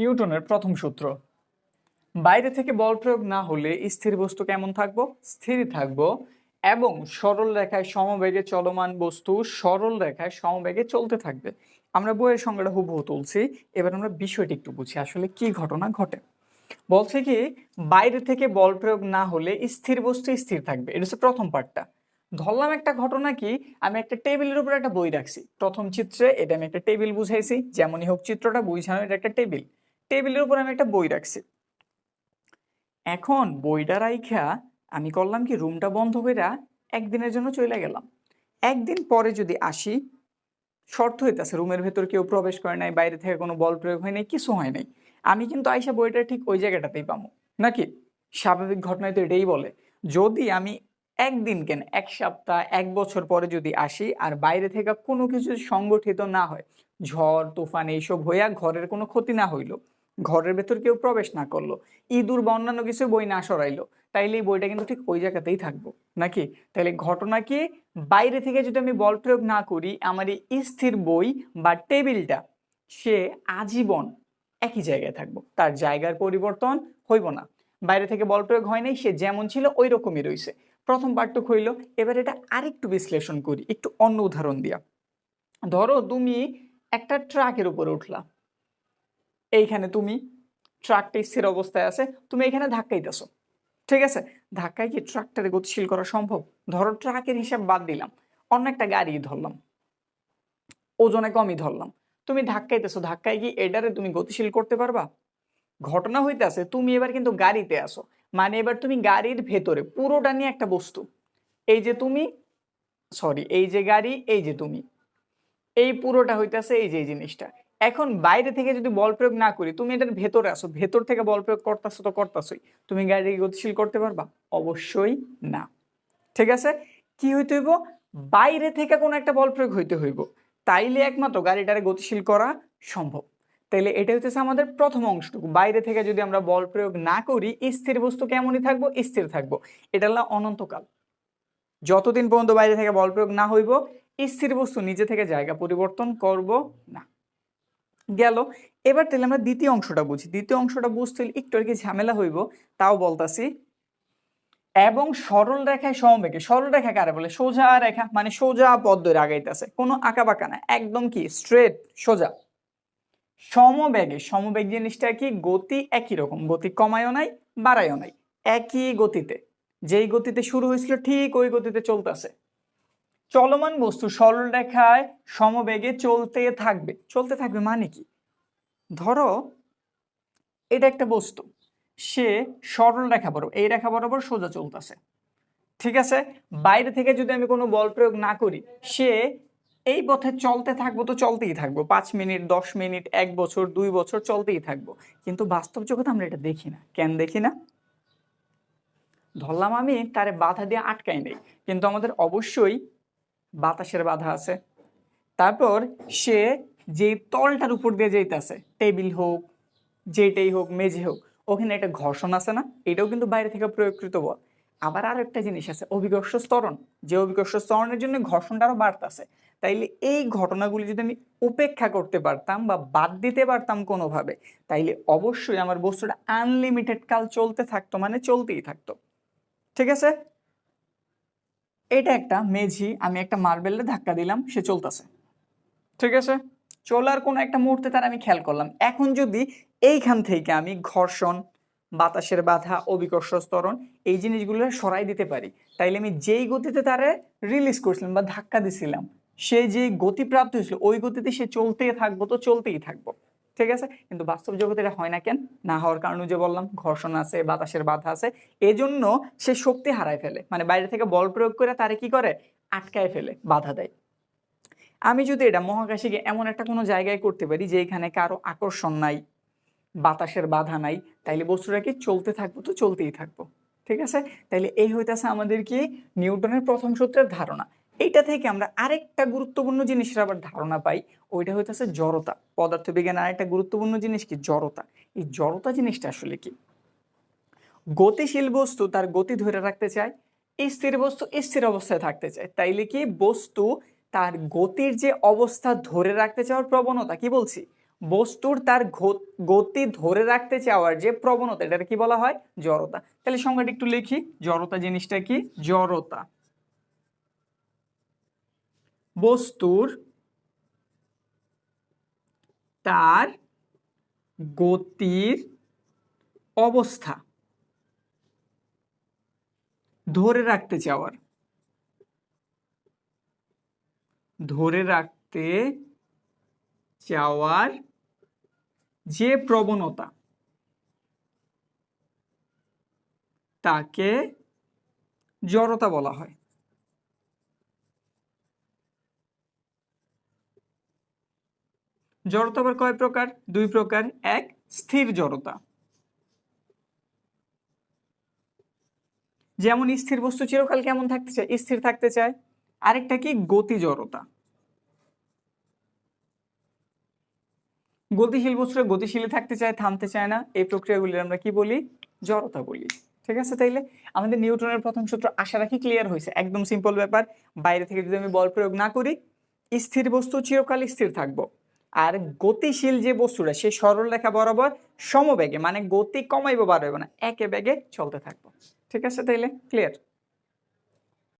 নিউটনের প্রথম সূত্র। বাইরে থেকে বল প্রয়োগ না হলে স্থির বস্তু কেমন থাকব? স্থির থাকব এবং সরল রেখায় সমবেগে চলমান বস্তু সরল রেখায় সমবেগে চলতে থাকবে। আমরা বইয়ের সংজ্ঞাটা হুবহু তুলছি। এবার আমরা বিষয়টি একটু বুঝি, আসলে কি ঘটনা ঘটে? বলছে কি, বাইরে থেকে বল প্রয়োগ না হলে স্থির বস্তু স্থির থাকবে। এটা হচ্ছে প্রথম পার্টটা ধরলাম একটা ঘটনা কি, আমি একটা টেবিলের উপর একটা বই রাখছি। প্রথম চিত্রে এটা আমি একটা টেবিল বুঝাইছি, যেমনই হোক চিত্রটা বুঝানো এটা একটা টেবিল। টেবিলের উপর আমি একটা বই রাখছি। এখন বইটা রাইখা আমি করলাম কি, রুমটা বন্ধ কইরা একদিনের জন্য চলে গেলাম। একদিন পরে যদি আসি, শর্ত হইতাছে রুমের ভেতর কেউ প্রবেশ করে নাই, বাইরে থেকে কোনো বল প্রয়োগ হয় নাই, কিছু হয় নাই। আমি কিন্তু আইসা বইটা ঠিক ওই জায়গাটাতেই পাবো। নাকি? স্বাভাবিক ঘটনায় তো এটাই বলে। যদি আমি একদিন কেন, এক সপ্তাহ, এক বছর পরে যদি আসি আর বাইরে থেকে কোনো কিছু সংগঠিত না হয়, ঝড়, তুফান এইসব হইয়া ঘরের কোনো ক্ষতি না হইল ঘরের ভেতর কেউ প্রবেশ না করল। ইঁদুর বা অন্যান্য কিছু বই না সরাইলো। তাইলে এই বইটা কিন্তু ঠিক ওই জায়গাতেই থাকব, নাকি? তাহলে ঘটনা কি? বাইরে থেকে যদি আমি বল প্রয়োগ না করি, আমার এই স্থির বই বা টেবিলটা, সে আজীবন একই জায়গায় থাকব। তার জায়গার পরিবর্তন হইব না। বাইরে থেকে বল প্রয়োগ হয় নাই, সে যেমন ছিল ওই রকমই রইছে। প্রথম পার্টটুক হইল, এবার এটা আরেকটু বিশ্লেষণ করি, একটু অন্য উদাহরণ দিয়া। ধরো তুমি একটা ট্রাকের উপরে উঠলা। এইখানে তুমি ট্রাকটা স্থির অবস্থায় আছে তুমি এখানে ধাক্কাইতেছো ঠিক আছে? ধাক্কায় কি ট্রাকটারে গতিশীল করা সম্ভব? ধরো ট্রাকের হিসাব বাদ দিলাম অন্য একটা গাড়ি ধরলাম ওজনে কমই ধরলাম তুমি ধাক্কাইতেছো ধাক্কায় কি এটারে তুমি গতিশীল করতে পারবা? ঘটনা হইতেছে তুমি এবার কিন্তু গাড়িতে আসো মানে এবার তুমি গাড়ির ভেতরে পুরোটা নিয়ে একটা বস্তু এই যে তুমি সরি এই যে গাড়ি এই যে তুমি এই পুরোটা হইতেছে এই যে এই জিনিসটা এখন বাইরে থেকে যদি বল প্রয়োগ না করি, তুমি এটার ভেতরে আসো ভেতর থেকে বল প্রয়োগ করতেছো তো করতেছোই। তুমি গাড়িকে গতিশীল করতে পারবা? অবশ্যই না। ঠিক আছে? কি হইতে হইব? বাইরে থেকে কোনো একটা বল প্রয়োগ হইতে হইব। তাইলে একমাত্র গাড়িটারে গতিশীল করা সম্ভব। তাইলে এটা হইতেছে আমাদের প্রথম অংশটুকু। বাইরে থেকে যদি আমরা বল প্রয়োগ না করি, স্থির বস্তু কেমনই থাকব? স্থির থাকব। এটা হলো অনন্তকাল। যতদিন পর্যন্ত বাইরে থেকে বল প্রয়োগ না হইব, স্থির বস্তু নিজে থেকে জায়গা পরিবর্তন করব না। গেল। এবার তাহলে আমরা দ্বিতীয় অংশটা বুঝি। দ্বিতীয় অংশটা বুঝতে হলে একটু আর কি ঝামেলা হইব, তাও বলতাছি। এবং সরল রেখায় সমবেগে, সরল রেখা কারে বলে? সোজা রেখা মানে সোজা পথ ধরে আগাইতেছে। কোনো আঁকা বাঁকা না, একদম কি? স্ট্রেট সোজা। সমবেগে, সমবেগ জিনিসটা কি? গতি একই রকম, গতি কমায়ও নাই, বাড়ায়ও নাই। একই গতিতে। যেই গতিতে শুরু হয়েছিল, ঠিক ওই গতিতে চলতেছে। চলমান বস্তু সরল রেখায় সমবেগে চলতে থাকবে। চলতে থাকবে মানে কি? ধরো, এটা একটা বস্তু। সে সরল রেখা বরাবর, এই রেখা বরাবর সোজা চলতেছে। ঠিক আছে? বাইরে থেকে যদি আমি কোনো বল প্রয়োগ না করি, সে এই পথে চলতে থাকব তো চলতেই থাকব। পাঁচ মিনিট, দশ মিনিট, এক বছর, দুই বছর চলতেই থাকব। কিন্তু বাস্তব জগতে আমরা এটা দেখি না। কেন দেখি না? ধরলাম আমি তারে বাধা দিয়ে আটকাই নেই। কিন্তু আমাদের অবশ্যই বাতাসের বাধা আছে। তারপর সে যে তলটার উপর দিয়ে যেতেছে টেবিল হোক যেটাই হোক, মেঝে হোক, ওখানে একটা ঘর্ষণ আছে না? এটাও কিন্তু বাইরে থেকে প্রয়োগকৃত বল। আবার আর একটা জিনিস আছে অভিকর্ষ স্তরণ যে অভিকর্ষ স্তরণের জন্য ঘর্ষণটা আরও বাড়তেছে। তাইলে এই ঘটনাগুলি যদি আমি উপেক্ষা করতে পারতাম বা বাদ দিতে পারতাম কোনোভাবে, তাইলে অবশ্যই আমার বস্তুটা আনলিমিটেড কাল চলতে থাকতো মানে চলতেই থাকতো। ঠিক আছে? এটা একটা মেঝি আমি একটা মার্বেলে ধাক্কা দিলাম সে চলতেছে। ঠিক আছে? চলার কোনো একটা মুহূর্তে তার আমি খেয়াল করলাম। এখন যদি এইখান থেকে আমি ঘর্ষণ বাতাসের বাধা অবিকর্ষ স্তরণ এই জিনিসগুলো সরাই দিতে পারি তাইলে আমি যেই গতিতে তারে রিলিজ করছিলাম বা ধাক্কা দিছিলাম সে যে গতি প্রাপ্ত হয়েছিল ওই গতিতে সে চলতেই থাকব তো চলতেই থাকব। ঠিক আছে? কিন্তু বাস্তব জগতে এটা হয় না কেন? না হওয়ার কারণে যে বললাম, ঘর্ষণ আছে, বাতাসের বাধা আছে। এজন্য সে শক্তি হারায় ফেলে। মানে বাইরে থেকে বল প্রয়োগ করে তারে কি করে? আটকায় ফেলে, বাধা দেয়। আমি যদি এটা মহাকাশে এমন একটা কোনো জায়গায় করতে পারি যে এখানে কারও আকর্ষণ নাই, বাতাসের বাধা নাই, তাইলে বস্তুটা কি চলতে থাকব? তো চলতেই থাকব। ঠিক আছে? তাইলে এই হইতেছে আমাদের কি নিউটনের প্রথম সূত্রের ধারণা। এইটা থেকে আমরা আরেকটা গুরুত্বপূর্ণ জিনিসের আবার ধারণা পাই, ওইটা হইতেছে জড়তা। পদার্থবিজ্ঞানের আরেকটা গুরুত্বপূর্ণ জিনিস কি? জড়তা। এই জড়তা জিনিসটা আসলে কি? গতিশীল বস্তু তার গতি ধরে রাখতে চায়, স্থির বস্তু স্থির অবস্থায় থাকতে চায়। তাইলে কি? বস্তু তার গতির যে অবস্থা ধরে রাখতে চাওয়ার প্রবণতা কি বলছি? বস্তুর তার গতি ধরে রাখতে চাওয়ার যে প্রবণতা এটা কি বলা হয়? জড়তা। তাহলে সংজ্ঞাটা একটু লিখি। জড়তা জিনিসটা কি? জড়তা। বস্তুর তার গতির অবস্থা ধরে রাখতে চাওয়ার। ধরে রাখতে চাওয়ার যে প্রবণতা তাকে জড়তা বলা হয়। জড়তা আবার কয় প্রকার? দুই প্রকার। এক, স্থির জড়তা। যেমন স্থির বস্তু চিরকাল কেমন থাকতে চায়? স্থির থাকতে চায়। আরেকটা কি? গতি জড়তা। গতিশীল বস্তুরা গতিশীল থাকতে চায়, থামতে চায় না। এই প্রক্রিয়াগুলি আমরা কি বলি? জড়তা বলি। ঠিক আছে? তাইলে আমাদের নিউটনের প্রথম সূত্র আশা রাখি ক্লিয়ার হয়েছে। একদম সিম্পল ব্যাপার। বাইরে থেকে যদি আমি বল প্রয়োগ না করি, স্থির বস্তু চিরকাল স্থির থাকব। আর গতিশীল যে বস্তুটা সে সরল রেখা বরাবর সমবেগে মানে গতি কমাইবো, বাড়াইবো না, একে বেগে চলতে থাকব। ঠিক আছে তাইলে? ক্লিয়ার